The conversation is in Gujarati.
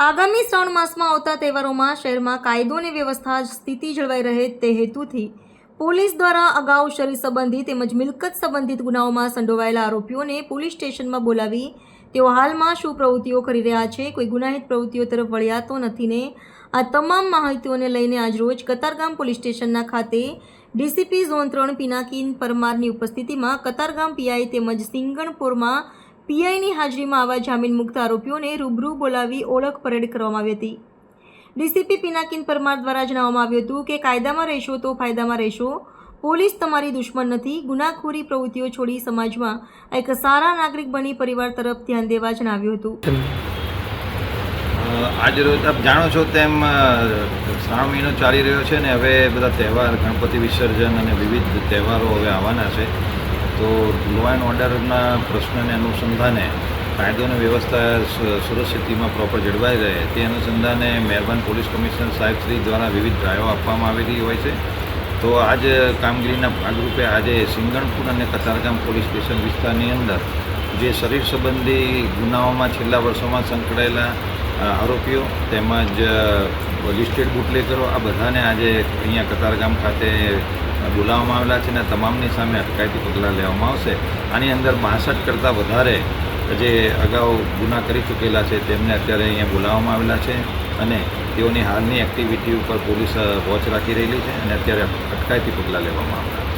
આગામી શ્રાવણ માસમાં આવતા તહેવારોમાં શહેરમાં કાયદો અને વ્યવસ્થા સ્થિતિ જળવાઈ રહે તે હેતુથી પોલીસ દ્વારા અગાઉ શરીર સંબંધી તેમજ મિલકત સંબંધિત ગુનાઓમાં સંડોવાયેલા આરોપીઓને પોલીસ સ્ટેશનમાં બોલાવી તેઓ હાલમાં શું પ્રવૃત્તિઓ કરી રહ્યા છે કોઈ ગુનાહિત પ્રવૃત્તિઓ તરફ વળ્યા તો નથી ને? આ તમામ માહિતીઓને લઈને આજરોજ કતારગામ પોલીસ સ્ટેશનના ખાતે ડીસીપી ઝોન ત્રણ પિનાકીન પરમારની ઉપસ્થિતિમાં કતારગામ પીઆઈ તેમજ સિંગણપુરમાં પીઆઈની હાજરીમાં આવા જામીન મુક્ત આરોપીઓને રૂબરૂ બોલાવી ઓળખ પરેડ કરવામાં આવી હતી. ડીસીપી પિનાકિન પરમાર દ્વારા જણાવવામાં આવ્યું હતું કે કાયદામાં રહેશો તો ફાયદામાં રહેશો. પોલીસ તમારી દુશ્મન નથી. ગુનાખોરી પ્રવૃત્તિઓ છોડી સમાજમાં એક સારા નાગરિક બની પરિવાર તરફ ધ્યાન દેવા જણાવ્યું હતું. આજે રોજ આપ જાણો છો તેમ શ્રાવણ મહિનો ચાલી રહ્યો છે ને હવે બધા તહેવાર, ગણપતિ વિસર્જન અને વિવિધ તહેવારો હવે આવવાના છે. તો લો ઓર્ડરના પ્રશ્નને અનુસંધાને કાયદોની વ્યવસ્થા સુ- સુરક્ષિતિમાં પ્રોપર જળવાઈ રહે તે અનુસંધાને મહેરબાન પોલીસ કમિશનર સાહેબ શ્રી દ્વારા વિવિધ ડ્રાઈવો આપવામાં આવેલી હોય છે. તો આજ કામગીરીના ભાગરૂપે આજે સિંગણપુર અને કતારગામ પોલીસ સ્ટેશન વિસ્તારની અંદર જે શરીર સંબંધી ગુનાઓમાં છેલ્લા વર્ષોમાં સંકળાયેલા આરોપીઓ તેમજ લિસ્ટેડ બુટલેકરો આ બધાને આજે અહીંયા કતારગામ ખાતે બોલાવવામાં આવેલા છે અને તમામની સામે અટકાયતી પગલાં લેવામાં આવશે. આની અંદર બાસઠ કરતાં વધારે જે અગાઉ ગુના કરી ચૂકેલા છે, તેમને અત્યારે અહીંયા બોલાવવામાં આવેલા છે અને તેઓની હાલની એક્ટિવિટી ઉપર પોલીસ વોચ રાખી રહેલી છે અને અત્યારે અટકાયતી પગલાં લેવામાં આવનાર